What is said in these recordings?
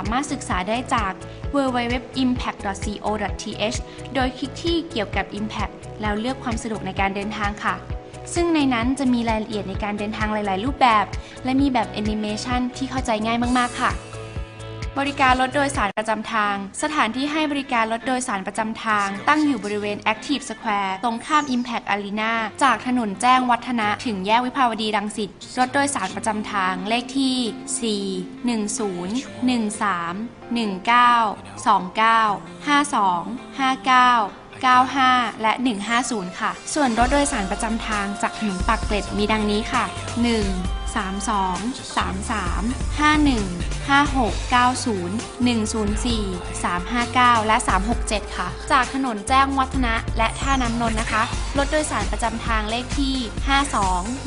สามารถศึกษาได้จาก www.impact.co.th โดยคลิกที่เกี่ยวกับ Impact แล้วเลือกความสะดวกในการเดินทางค่ะ ซึ่งในนั้นจะมีรายละเอียดในการเดินทางหลาย ๆ รูปแบบ และมีแบบแอนิเมชันที่เข้าใจง่ายมาก ๆ ค่ะ บริการรถโดยสารประจำทาง สถานที่ให้บริการรถโดยสารประจำทาง ตั้งอยู่บริเวณ Active Square ตรงข้าม Impact Arena จากถนนแจ้งวัฒนะถึงแยกวิภาวดีรังสิต รถโดยสารประจำทางเลขที่ 4 10 13 19 29 52 59 95 และ 150 ค่ะ ส่วนรถโดยสารประจำทางจากถนนปากเกร็ดมีดังนี้ค่ะ 1 32 33 51 56 90 104 359 และ 367 ค่ะ จากถนนแจ้งวัฒนะและท่าน้ำนนท์นะคะ รถโดยสารประจำทางเลขที่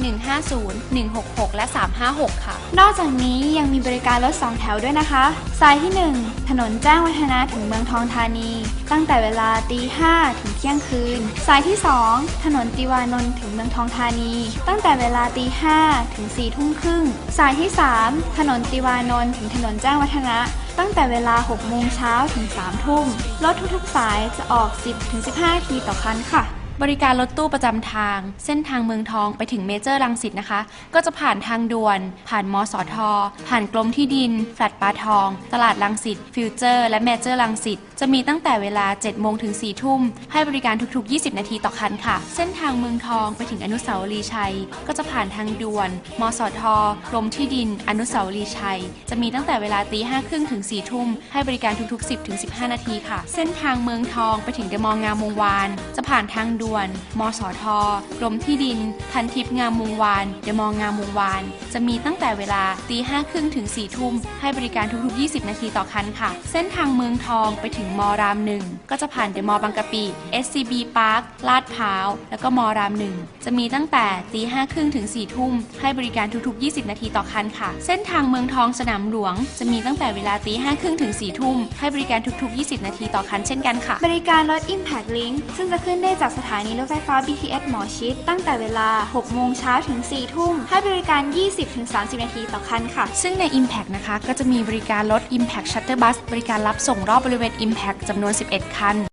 52 150 166 และ 356 ค่ะ นอกจากนี้ยังมีบริการรถ2แถวด้วยนะคะ สายที่ 1 ถนนแจ้งวัฒนะถึงเมืองทองธานี ตั้งแต่เวลาตี5ถึงเที่ยงคืน สายที่ 2 ถนนติวานนท์ถึงเมืองทองธานี ตั้งแต่เวลาตี5ถึง4ทุ่มครึ่ง สายที่ 3 ถนนติวานนท์ถึงถนนแจ้งวัฒนะ ตั้งแต่เวลา 6 โมงเช้าถึง 3 ทุ่ม รถทุกๆ สายจะออก 10-15นาทีต่อคันค่ะ บริการรถตู้ประจำทาง เส้นทางเมืองทองไปถึงเมเจอร์ลังสิตนะคะ ก็จะผ่านทางด่วน ผ่านมสท ผ่านกรมที่ดินแฟลตปลาทอง ตลาดลังสิตฟิวเจอร์ และเมเจอร์ลังสิตจะมีตั้งแต่เวลา 7 โมงถึง 4 ทุ่ม ให้บริการทุกๆ 20 นาทีต่อคันค่ะ เส้นทางเมืองทองไปถึงอนุสาวรีย์ชัย ก็จะผ่านทางด่วน มสท กรมที่ดิน อนุสาวรีย์ชัย จะมีตั้งแต่เวลาตีห้าครึ่งถึง4ทุ่ม ให้บริการทุกๆ 10ถึง15 นาทีค่ะ เส้นทางเมืองทองไปถึงเดมอลล์งามวงวาน จะผ่านทางด่วนมสท กรมที่ดิน พันทิพย์งามวงวานเดมอลล์งามวงวาน จะมีตั้งแต่เวลาตีห้าครึ่งถึง4ทุ่ม ให้บริการทุกๆ 20 นาทีต่อคันค่ะ เส้นทางเมืองทองไปถึงมรามหนึ่งก็จะผ่านเดมอบางกะปิ SCB Park ลาดพร้าว แล้วก็มรามหนึ่งจะมีตั้งแต่ตีห้าครึ่งถึง4ทุ่ม ให้บริการทุกๆ 20 นาทีต่อคันค่ะ เส้นทางเมืองทองสนามหลวง จะมีตั้งแต่เวลาตีห้าครึ่งถึง4ทุ่ม ให้บริการทุกๆ 20 นาทีต่อคันเช่นกันค่ะ บริการรถ Impact Link ซึ่งจะขึ้นได้จากสถานีรถไฟฟ้า BTS หมอชิดตั้งแต่เวลา 6 โมงเช้าถึง 4 ทุ่ม ให้บริการ 20-30 นาทีต่อคันค่ะ ซึ่งใน Impact นะคะ ก็จะมีบริการรถ Impact Shuttle Bus บริการรับส่งรอบบริเวณ Impact จำนวน 11 คัน